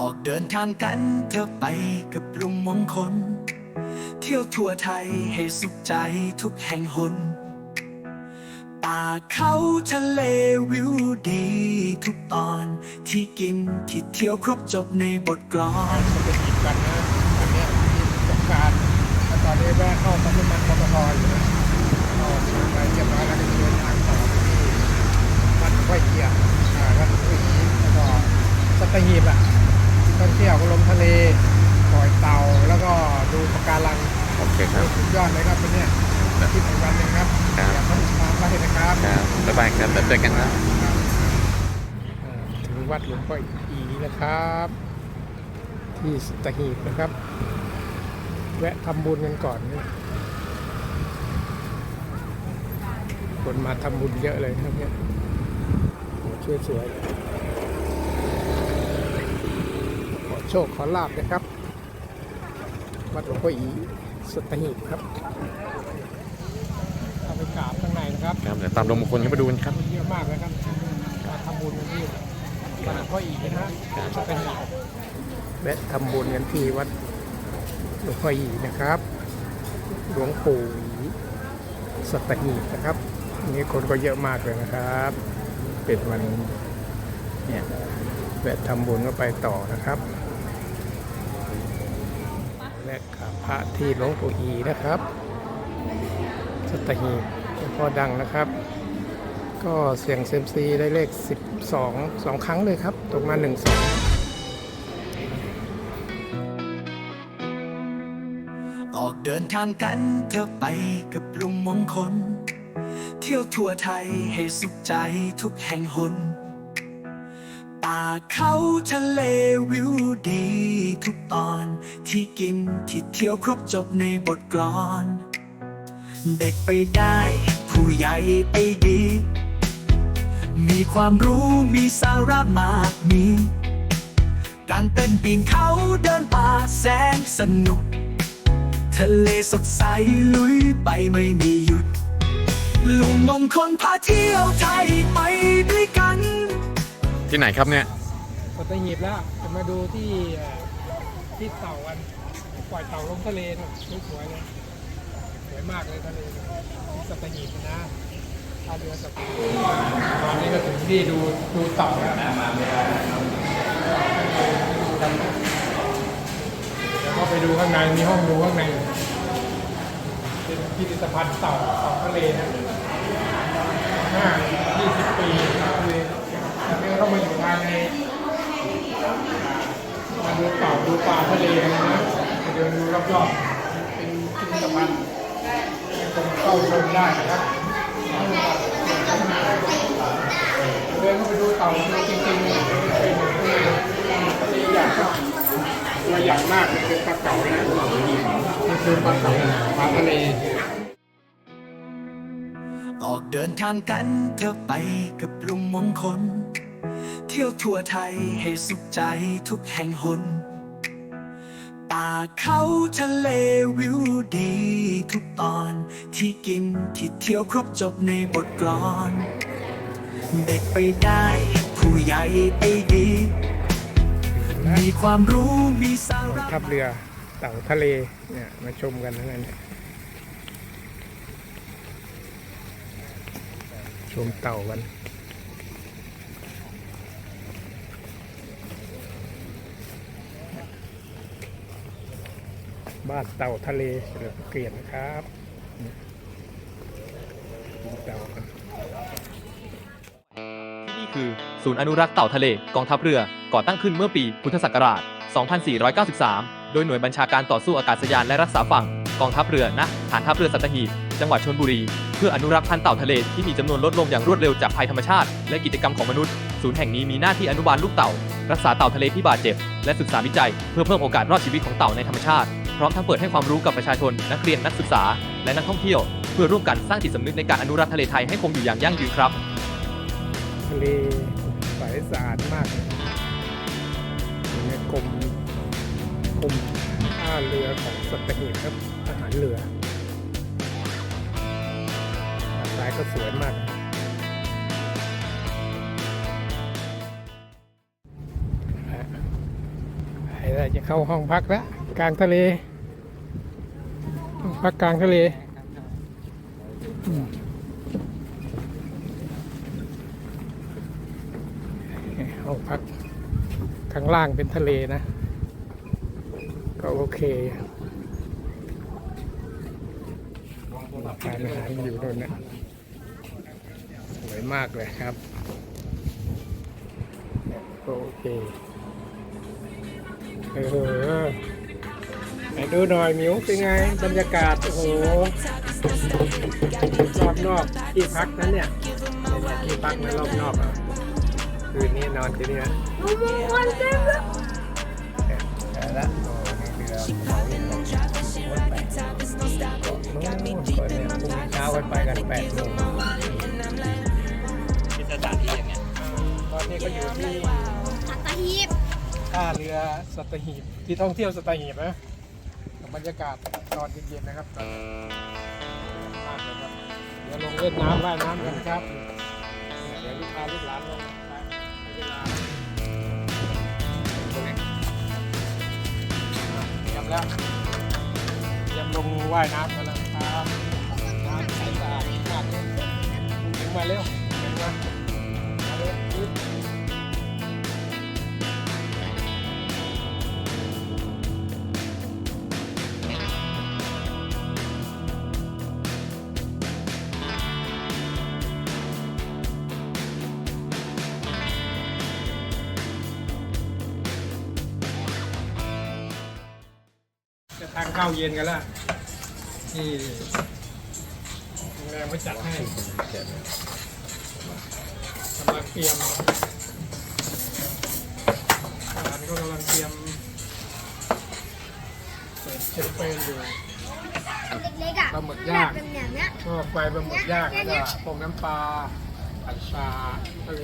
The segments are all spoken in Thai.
ออกเดินทางกันเธอไปกับลุงมงคล เที่ยวทั่วไทยให้สุขใจทุกแห่งหนป่าเขาทะเลวิวดีทุกตอนที่กินที่เที่ยวครบจบในบทกลอนมันจะติดกันนะอันเนี้ยที่สงการแล้วตอนนี้แวะเข้าปั๊มน้ำมันปตทอยู่นะก็ไปเรียบร้อยแล้วก็เดินทางต่อที่วัดห้วยเกียร์อ่าวัดห้วยหีแล้วก็สัตหีบอะ บายครับแล้วเจอกันนะถึงวัดหลวงพ่ออีนะครับ ที่สตหีบนะครับ แวะทำบุญกันก่อนนะคนมาทำบุญเยอะเลยครับเนี่ยช่วยสวยๆขอโชคขอลาบนะครับ วัดหลวงพ่ออีสตหีบครับเข้าไปกราบข้างในนะครับครับเดี๋ยวตามลงมงคลเข้ามาดูกันครับเยอะมากเลยครับมาทำบุญกันที่วัดหลวงพ่ออีนะฮะจะเป็นแวะทำบุญกันที่วัดหลวงพ่ออีนะครับ หลวงปู่อีสัตหีบนะครับวันนี้คนก็เยอะมากเลยนะครับ เป็นวันเนี่ยแวะทำบุญก็ไปต่อนะครับและกราบพระที่หลวงปู่อีนะครับ สัตหีบหลวง พ่อดังนะครับ ก็เสียงเซมซีได้เลข 12 2 ครั้งเลยครับ ตกมา 1 2 ออกเดินทางกันเธอไปกับลุงมงคล เที่ยวทั่วไทยให้สุขใจทุกแห่งหน ป่าเขาทะเลวิวดีทุกตอนที่กินที่เที่ยวครบจบในบทกลอน เด็กไปได้ ผู้ใหญ่ไปดี มีความรู้มีสาระมากมีการเต้นปีนเขาเดินป่าแสนสนุก ทะเลสดใสลุยไปไม่มีหยุด ลุงมงคลพาเที่ยวไทยไปด้วยกัน ที่ไหนครับเนี่ยสัตหีบแล้วจะมาดูที่เอ่อที่เต่ากัน ปล่อยเต่าลงทะเลน่ะสวยๆเลย สวยมากเลยทะเลที่สัตหีบนะท่าเรือสัตหีบตอนนี้ก็ถึงที่ดูดูเต่าแล้วเดี๋ยวก็ไปดูข้างในมีห้องดูข้างในเป็นพิพิธภัณฑ์เต่าเต่าทะเลนะห้ายี่สิบปีเต่าทะเลตอนนี้ก็ต้องมาอยู่ภายในมาดูเต่าดูปลาทะเลกันนะไปเดินดูรอบๆเป็นพิพิธภัณฑ์ เข้าชมได้นะครับเดินเข้าไปดูเต่าจริงๆเป็นตัวใหญ่ตัวใหญ่มากเป็นปลาเก๋านะนี่คือปลาเก๋าปลาทะเลออกเดินทางกันเธอไปกับลุงมงคล เที่ยวทั่วไทยให้สุขใจทุกแห่งหน ป่าเขาทะเลวิวดีทุกตอน ที่กินที่เที่ยวครบจบในบทกลอน เด็กไปได้ ผู้ใหญ่ไปดี มีความรู้มีสาระทับเรือเต่าทะเลเนี่ยมาชมกันทั้งนั้นเนี่ยชมเต่ากัน บ้านเต่าทะเลเฉลิมเกียรตินะครับเต่ากันที่นี่คือศูนย์อนุรักษ์เต่าทะเลกองทัพเรือ ก่อตั้งขึ้นเมื่อปีพุทธศักราช 2493 โดยหน่วยบัญชาการต่อสู้อากาศยานและรักษาฝั่งกองทัพเรือณฐานทัพเรือสัตหีบจังหวัดชลบุรี เพื่ออนุรักษ์พันธุ์เต่าทะเลที่มีจำนวนลดลงอย่างรวดเร็วจากภัยธรรมชาติ และกิจกรรมของมนุษย์ ศูนย์แห่งนี้มีหน้าที่อนุบาลลูกเต่า รักษาเต่าทะเลที่บาดเจ็บ และศึกษาวิจัย เพื่อเพิ่มโอกาสรอดชีวิตของเต่าในธรรมชาติ ร้อมทั้งเปิดให้ความรู้กับประชาชน นักเรียนนักศึกษา และนักท่องเที่ยว เพื่อร่วมกันสร้างจิตสำนึกในการอนุรักษ์ทะเลไทยให้คงอยู่อย่างยั่งยืนครับ ทะเลใสสะอาดมากเลยอยู่ในกรมกรมท่าเรือของสัตหีบครับทหารเรือสายก็สวยมากนะฮะจะเข้าห้องพักแล้วกลางทะเล พักกลางทะเลอืมห้องพักข้างล่างเป็นทะเลนะ ก็โอเคการอาหารอยู่โน่นนะสวยมากเลยครับก็โอเคเออ ดูหน่อยมิวเป็นไง บรรยากาศ โอ้โหรอบนอกที่พักนั้นเนี่ยที่พักในรอบนอกอะคืนนี้นอนที่นี่นะแต่ละโอ้นี่เรือเขาเองนะนู่นเปิดเนี่ยพรุ่งนี้เช้ากันไปกันแปดโมงที่สถานที่ยังไงตอนนี้ก็อยู่ที่สัตหีบท่าเรือสัตหีบที่ท่องเที่ยวสัตหีบนะ บรรยากาศตอนเย็นๆนะครับมากเลยครับเดี๋ยวลงเล่นน้ำว่ายน้ำกันครับเดี๋ยวลูกพาลูกหลานลงไปเวลาตรงนี้อะเตรียมแล้วเตรียมลงว่ายน้ำกันแล้วครับน้ำใสสะอาดมากเลยถึงมาเร็วถึงมา ข้าวเย็นกันแล้วที่โรงแรมไม่จัดให้กำลังเตรียมอาหารก็กำลังเตรียมเปิดเชฟเปนอยู่เล็กๆอะปลาหมึกย่างเป็นอย่างเนี้ยก็ไฟปลาหมึกย่างแล้วก็ต้มน้ำปลาผัดชาทะเล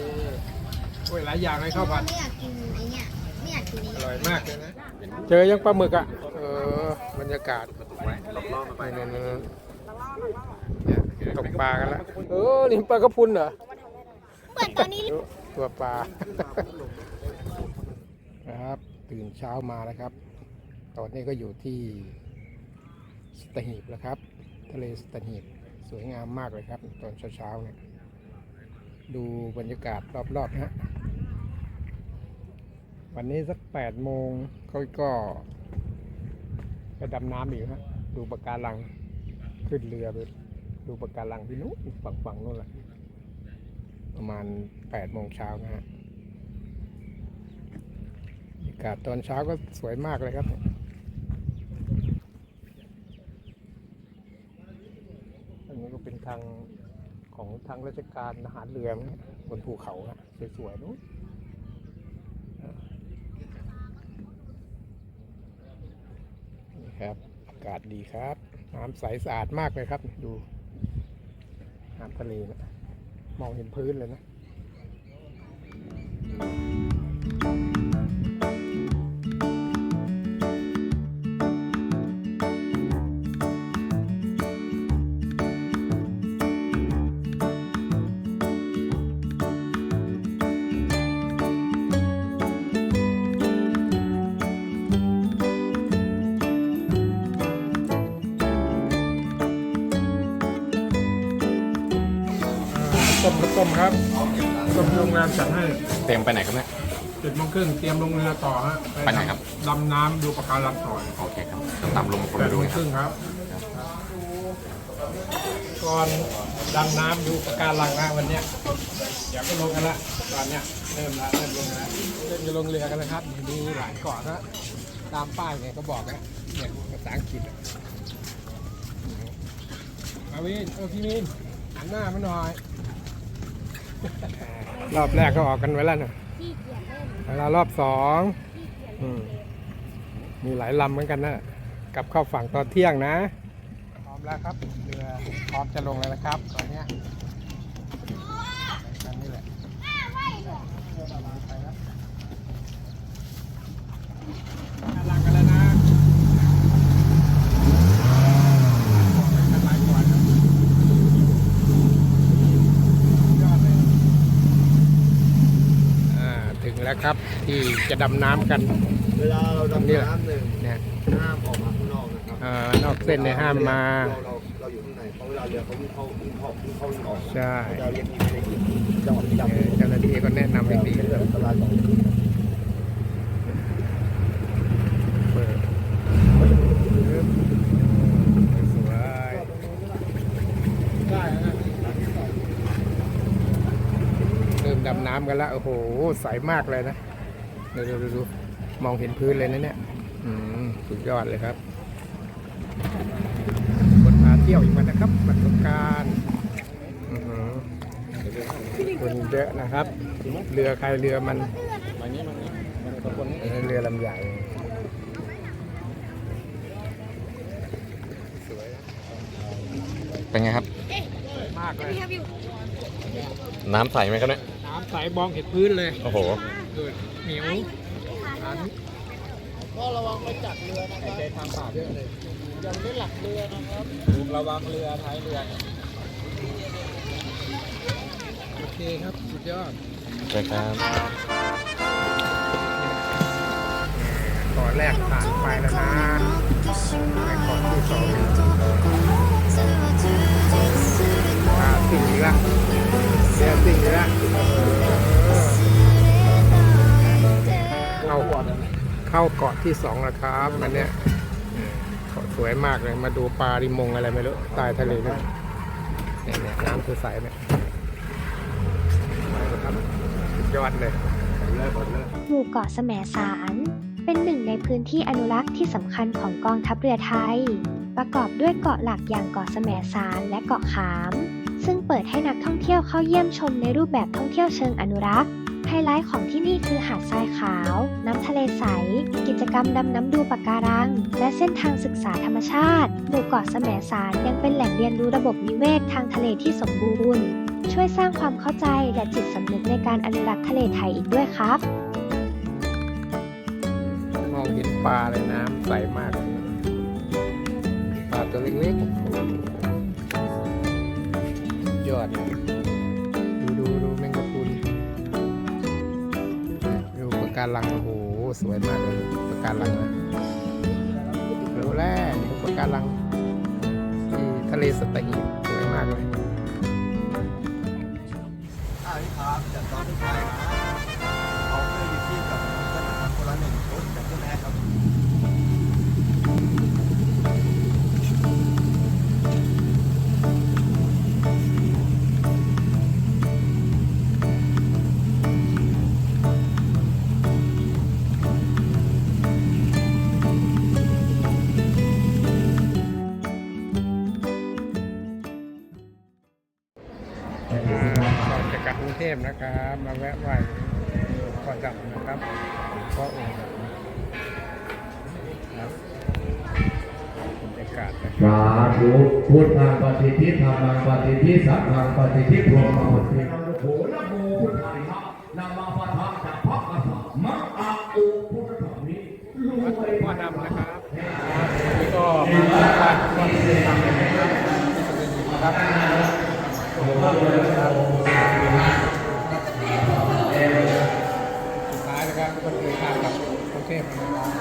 โอ้ยหลายอย่างเลยข้าวผัด ไม่อยากกินไอ้เนี่ยไม่อยากกินไอ้อเนี่ยร่อยมากเลยนะ เจอยังปลาหมึกอะเออบ รรยากาศนี่นี่นี่เนี่ยตกปลากันแล้วเออนี่ปลากระพุนเหรอเปิดตอนนี้ดูตัวปลาครับตื่นเช้ามาแล้วครับ ตอนนี้ก็อยู่ที่สตหีบแล้วครับ ทะเลสตหีบสวยงามมากเลยครับ ตอนเช้าๆเนี่ยดูบรรยากาศรอบๆนะฮะวันนี้สักแปดโมงเขาก็ ไปดำน้ำอีกฮะดูปะการังขึ้นเรือไปดูปะการังที่นู้นฝั่งฝั่งนู้นแหละประมาณแปดโมงเช้านะฮะบรรยากาศตอนเช้าก็สวยมากเลยครับอันนี้ก็เป็นทางของทางราชการทหารเรือบนภูเขาฮะสวยๆนู้น นี่ ครับ อากาศดีครับ น้ำใสสะอาดมากเลยครับ ดูน้ำทะเลนะ มองเห็นพื้นเลยนะ ต้มข้าวต้มครับต้มโรงแรมจัดให้เต็มไปไหนครับเนี่ยเจ็ดโมงครึ่งเตรียมลงเรือต่อฮะไปไหนครับดำน้ำดูปะการังต่อโอเคครับตามลงคนแปไปดดูโมงนะคครับรึ่งครับ ก่อนดำน้ำดูปะการังนะวันเนี้ยเดี๋ยวก็ลงกันละตอนเนี้ยเริ่มละเริ่มลงกันละเริ่มจะลงเรือกันแล้วครับมีหลายเกาะนะตามป้ายเนี่ยก็บอกนะเนี่ยภาษาอังกฤษอะมาวินเออพี่มินหันหน้ามาหน่อย รอบแรกก็ออกกันไว้แล้วนะขี้เกียจเล่นเวลารอบสองอืมมีหลายลำเหมือนกันนะกลับเข้าฝั่งตอนเที่ยงนะ พร้อมแล้วครับเรือพร้อมจะลงแล้วนะครับตอนเนี้ยกันนี่แหละไปแล้วกำลังกันแล้วนะกันหลายก่อนครับ ยอดเลยอ่าถึงแล้วครับ ที่จะดำน้ำกัน เวลาเราดำน้ำหนึ่งเนี่ยห้ามออกมาข้างนอกนะครับเอ่อนอกเส้นเนี่ยห้ามมาเราเราเราอยู่ข้างในเพราะเวลาเรือเขาวิ่งเข้าวิ่งเข้าวิ่งเข้าวิ่งออกใช่ เราเรียกนี่ไม่ได้ยินจังหวะที่ดำเออเจ้าหน้าที่ก็แนะนำให้ดี เป็นคเรื่อรังบอันตรายต่อ เปิดปึ๊บสวยเริ่ม ดำน้ำกันแล้วโอ้โห ใสมากเลยนะดูดูดูดูมองเห็นพื้นเลยนะเนี่ยอืมสุดยอดเลยครับคนพาเที่ยวอีกวันนะครับประสบการณ์อื้อหือคนเยอะนะครับ เรือใครเรือมันเออเรือลำใหญ่สวยเป็นไงครับ มากเลย น้ำใสไหมครับเนี่ย น้ำใสมองเห็นพื้นเลยโอ้โหดูเหนียวอันก็ระวังไปจัดเรือนะครับใจทางป่าเยอะเลยยังไม่หลักเรือนะครับระวังเรือท้ายเรือโอเคครับสุดยอดใช่ครับก่อนแรกผ่านไปแล้วนะไปก่อนที่สองพาสิ่งอีกละเรือสิ่งอีกละ เข้าเกาะที่สองแล้วครับมันเนี้ยเกาะสวยมากเลยมาดูปลาริมงอะไรไม่รู้ใต้ทะเลนี่เนี่ยเนี่ยน้ำคือใสเนี่ยครับสุดยอดเลยหมู่เกาะแสมสารเป็นหนึ่งในพื้นที่อนุรักษ์ที่สำคัญของกองทัพเรือไทย ประกอบด้วยเกาะหลักอย่างเกาะแสมสารและเกาะขาม ซึ่งเปิดให้นักท่องเที่ยวเข้าเยี่ยมชมในรูปแบบท่องเที่ยวเชิงอนุรักษ์ ไฮไลท์ของที่นี่คือหาดทรายขาว น้ำทะเลใส กิจกรรมดำน้ำดูปะการัง และเส้นทางศึกษาธรรมชาติ หมู่เกาะแสมสารยังเป็นแหล่งเรียนรู้ระบบนิเวศทางทะเลที่สมบูรณ์ ช่วยสร้างความเข้าใจและจิตสำนึกในการอนุรักษ์ทะเลไทยอีกด้วยครับ มองเห็นปลาเลยน้ำใสมาก ปลาตัวเล็กๆยอดเลย การังโอ้โหสวยมากเลยปะการังนะดูแร่ดูปะการังที่ทะเลสตหีบสวยมากเลยอ้าวพี่ครับจัดตอนที่ท้ายนะ นะครับ มาแวะไหว้หลวงพ่อดำนะครับหลวงพ่อองค์ดำครับบรรยากาศนะสาธุพุทธังปฏิทิธรรมังปฏิทิสังฆังปฏิทิพรหมปฏิทิโหนะโมพุทธายะนามาปะทะจักพะกะสะมะอะอุพุทธธรรมิรวัดหวยวงพ่อดำนะครับนี่ก็มาไหว้พระวัดหลวงพ่อดำนะครับนะครับสุดท้ายนะครับก็เดินทางกลับกรุงเทพนะครับ camera.